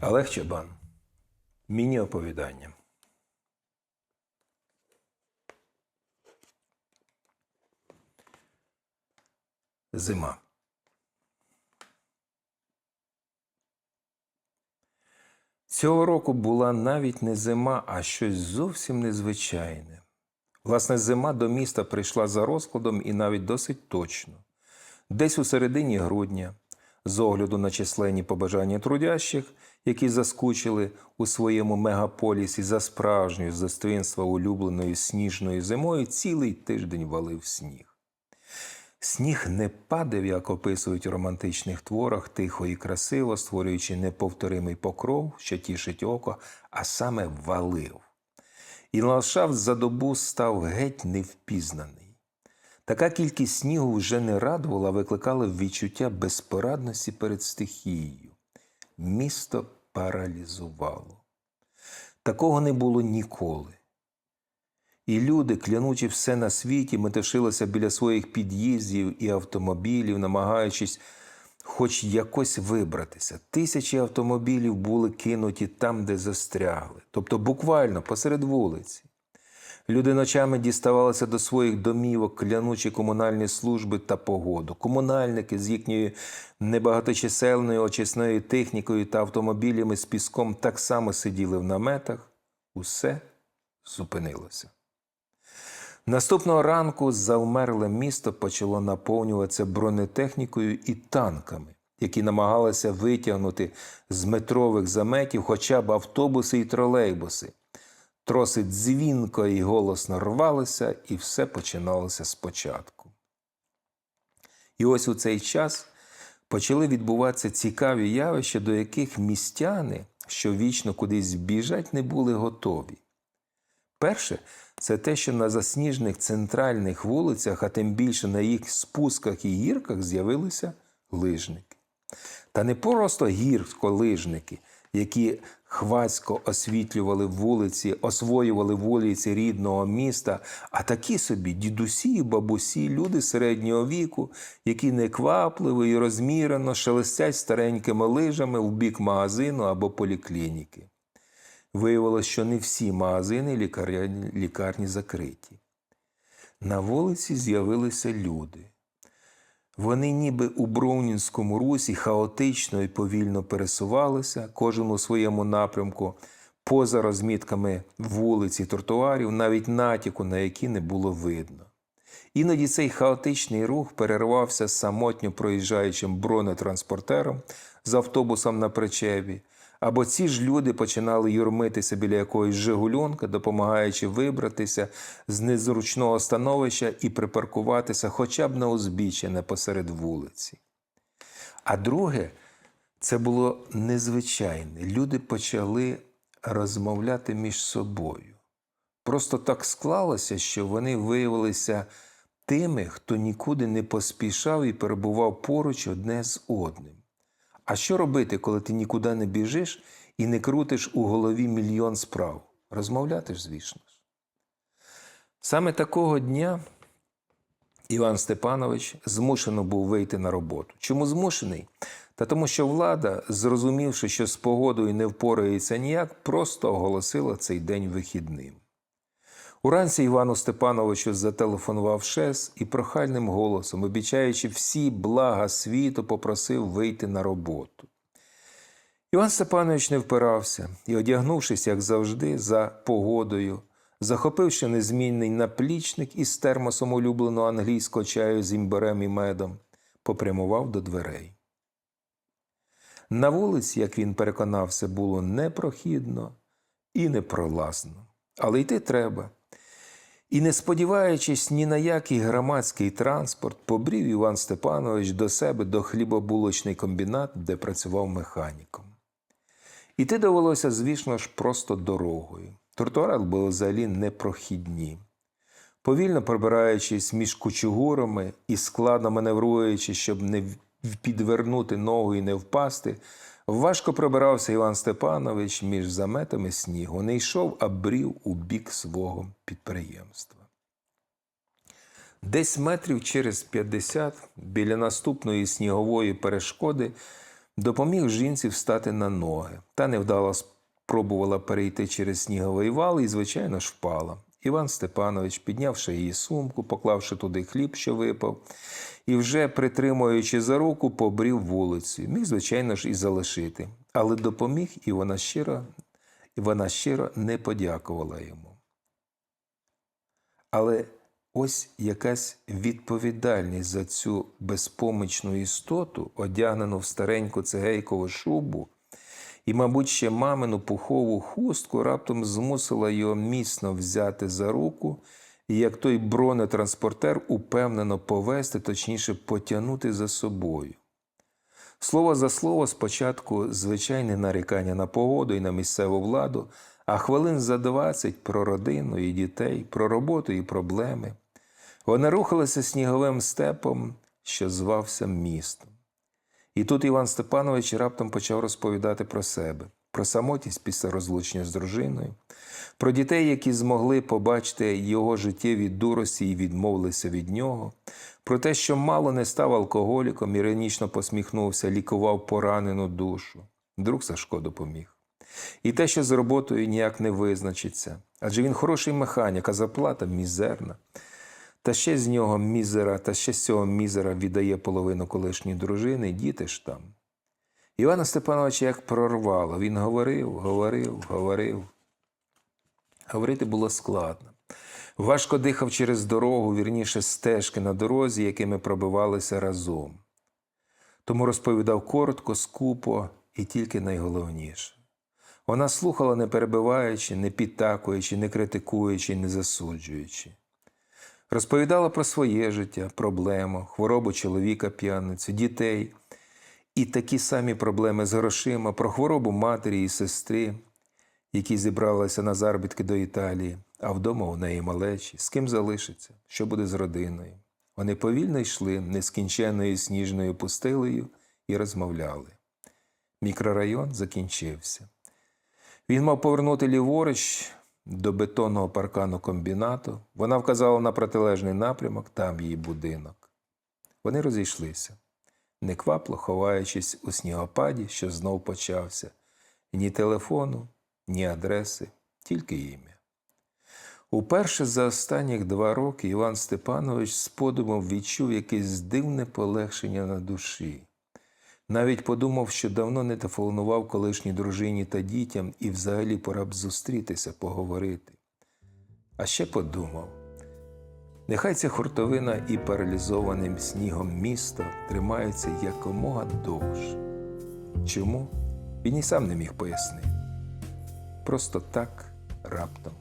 Олег Чабан. Міні-оповідання. Зима. Цього року була навіть не зима, а щось зовсім незвичайне. Власне, зима до міста прийшла за розкладом і навіть досить точно. Десь у середині грудня, з огляду на численні побажання трудящих, які заскучили у своєму мегаполісі за справжньою з достоїнства улюбленою сніжною зимою, цілий тиждень валив сніг. Сніг не падав, як описують у романтичних творах, тихо і красиво, створюючи неповторимий покров, що тішить око, а саме валив. І ландшафт за добу став геть невпізнаний. Така кількість снігу вже не радувала, викликала відчуття безпорадності перед стихією. Місто паралізувало. Такого не було ніколи. І люди, клянучи все на світі, метушилися біля своїх під'їздів і автомобілів, намагаючись хоч якось вибратися. Тисячі автомобілів були кинуті там, де застрягли, тобто буквально посеред вулиці. Люди ночами діставалися до своїх домівок, клянучи комунальні служби та погоду. Комунальники з їхньою небагаточисельною очисною технікою та автомобілями з піском так само сиділи в наметах. Усе зупинилося. Наступного ранку завмерле місто почало наповнюватися бронетехнікою і танками, які намагалися витягнути з метрових заметів хоча б автобуси і тролейбуси. Троси дзвінко і голосно рвалися, і все починалося спочатку. І ось у цей час почали відбуватися цікаві явища, до яких містяни, що вічно кудись біжать, не були готові. Перше, це те, що на засніжених центральних вулицях, а тим більше на їх спусках і гірках з'явилися лижники. Та не просто гірськолижники, які хвацько освітлювали вулиці, освоювали вулиці рідного міста, а такі собі дідусі бабусі, люди середнього віку, які неквапливо і розмірено шелестять старенькими лижами в бік магазину або поліклініки. Виявилось, що не всі магазини лікарні, лікарні закриті. На вулиці з'явилися люди. Вони ніби у Броунінському русі хаотично і повільно пересувалися, кожен у своєму напрямку, поза розмітками вулиць і тротуарів, навіть натяку, на які не було видно. Іноді цей хаотичний рух перервався самотньо проїжджаючим бронетранспортером з автобусом на причепі, або ці ж люди починали юрмитися біля якоїсь Жигульонка, допомагаючи вибратися з незручного становища і припаркуватися хоча б на узбіччя не посеред вулиці. А друге, це було незвичайне. Люди почали розмовляти між собою. Просто так склалося, що вони виявилися тими, хто нікуди не поспішав і перебував поруч одне з одним. А що робити, коли ти нікуди не біжиш і не крутиш у голові мільйон справ? Розмовляти ж, звісно ж. Саме такого дня Іван Степанович змушено був вийти на роботу. Чому змушений? Та тому, що влада, зрозумівши, що з погодою не впорається ніяк, просто оголосила цей день вихідним. Уранці Івану Степановичу зателефонував шес і прохальним голосом, обіцяючи всі блага світу, попросив вийти на роботу. Іван Степанович не впирався і, одягнувшись, як завжди, за погодою, захопивши незмінний наплічник із термосом улюбленого англійського чаю з імбирем і медом, попрямував до дверей. На вулиці, як він переконався, було непрохідно і непролазно. Але йти треба. І, не сподіваючись ні на який громадський транспорт, побрів Іван Степанович до себе до хлібобулочний комбінат, де працював механіком. Іти довелося, звісно ж, просто дорогою. Тротуари були взагалі непрохідні. Повільно пробираючись між кучугурами і складно маневруючи, щоб не підвернути ногу і не впасти, важко пробирався Іван Степанович між заметами снігу, не йшов, а брів у бік свого підприємства. Десь метрів через 50 біля наступної снігової перешкоди допоміг жінці встати на ноги. Та невдало спробувала перейти через сніговий вал і, звичайно ж, впала. Іван Степанович, піднявши її сумку, поклавши туди хліб, що випав, і вже притримуючи за руку, побрів вулицю. Міг, звичайно ж, і залишити, але допоміг, і вона щиро, і вона щиро не подякувала йому. Але ось якась відповідальність за цю безпомічну істоту, одягнену в стареньку цегейкову шубу, і, мабуть, ще мамину пухову хустку раптом змусила його міцно взяти за руку і, як той бронетранспортер, упевнено повести, точніше, потягнути за собою. Слово за слово, спочатку звичайне нарікання на погоду і на місцеву владу, а хвилин за двадцять про родину і дітей, про роботу і проблеми. Вона рухалася сніговим степом, що звався містом. І тут Іван Степанович раптом почав розповідати про себе, про самотність після розлучення з дружиною, про дітей, які змогли побачити його життєві дурості і відмовилися від нього, про те, що мало не став алкоголіком, іронічно посміхнувся, лікував поранену душу. Друг Сашко допоміг. І те, що з роботою ніяк не визначиться, адже він хороший механік, а зарплата мізерна. Та ще з нього мізера, та ще з цього мізера віддає половину колишньої дружини, діти ж там. Івана Степановича як прорвало. Він говорив, говорив, говорив. Говорити було складно. Важко дихав через дорогу, вірніше стежки на дорозі, якими пробивалися разом. Тому розповідав коротко, скупо і тільки найголовніше. Вона слухала, не перебиваючи, не підтакуючи, не критикуючи, не засуджуючи. Розповідала про своє життя, проблему, хворобу чоловіка п'яницю, дітей і такі самі проблеми з грошима, про хворобу матері і сестри, які зібралися на заробітки до Італії, а вдома у неї малечі, з ким залишиться, що буде з родиною. Вони повільно йшли нескінченною сніжною пустилею і розмовляли. Мікрорайон закінчився. Він мав повернути ліворуч до бетонного паркану комбінату. Вона вказала на протилежний напрямок, там її будинок. Вони розійшлися, неквапло ховаючись у снігопаді, що знов почався. Ні телефону, ні адреси, тільки ім'я. Уперше за останніх два роки Іван Степанович з подумом відчув якесь дивне полегшення на душі. Навіть подумав, що давно не телефонував колишній дружині та дітям і взагалі пора б зустрітися, поговорити. А ще подумав, нехай ця хуртовина і паралізованим снігом місто тримаються якомога довше. Чому? Він і сам не міг пояснити. Просто так раптом